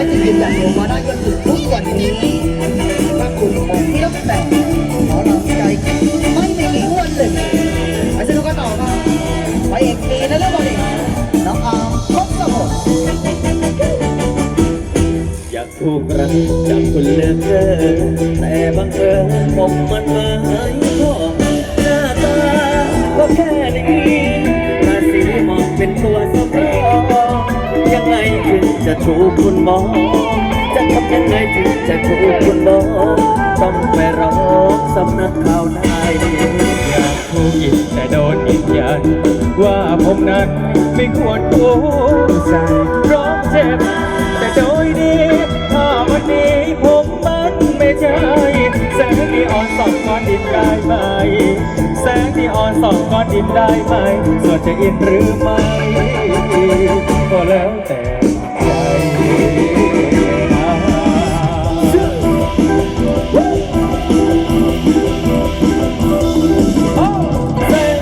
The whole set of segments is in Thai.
และจะยืนยันมาได้จนถึงทุกวันนี้ถ้าคุณผมเลือกแต่หมอลำใจไม่มีอีกวันหนึ่งไปสนุกกันต่อครับไปเอกเอและเรื่องบอลน้องอาร์มพบกับผมอยากถูกรักจากคุณเลือเกินแต่บังเอิญผมมันหมายพ่อหน้าตาก็แค่นี้ราศีมองเป็นตัว จะถูกคุณมองจะทำยังไงถึงจะถูกคุณมองต้องไปร้องสำนักข่าวได้อยากถูกยิงแต่โดนยืนยัน ว่าผมนั้นไม่ควรพูดใส่ร้องเจ็บแต่โดยดีถ้าวันนี้ผมมันไม่ใช่แสงที่อ่อนสองก้อนดินได้ไหม แสงที่อ่อนสองก้อนดินได้ไหมส่วนจะอินหรือไม่ก็แล้วแต่ นะแสง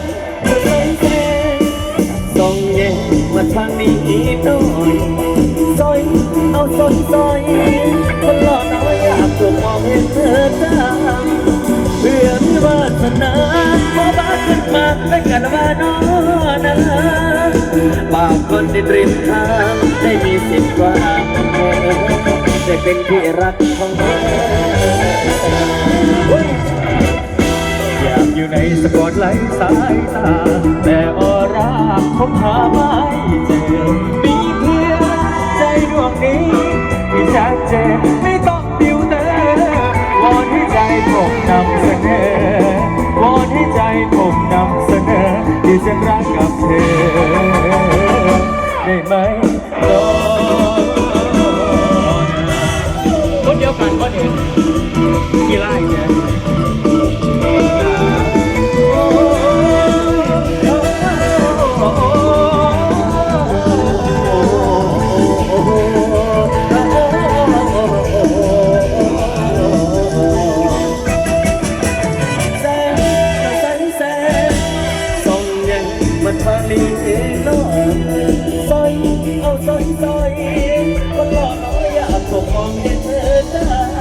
แสงแสงส่องแยงมาทางนี้หน่อยซอยเอาซอยซอยคนหล่อน้อยอยากถูกมองเห็นเธอตามเพื่อมีวาสนาพอบ้าขึ้นมาเป็นกันว่าน้อนะ บางคนที่ริมทางได้มีสิทธิ์กว่าได้เป็นที่รักของเธออยากอยู่ในสปอตไลท์สายตา แต่ออร่าผมหาไม่เจอมีเพียงใจดวงนี้ที่ชัดเจนไม่ต้องดิวเตอร์วอนให้ใจผมนำเสนอวอนให้ใจผมนำเสนอที่ฉันรักกับเธอ เอาซอยซอยคนหล่อน้อยอยากถูกมองเห็นเธอจ้า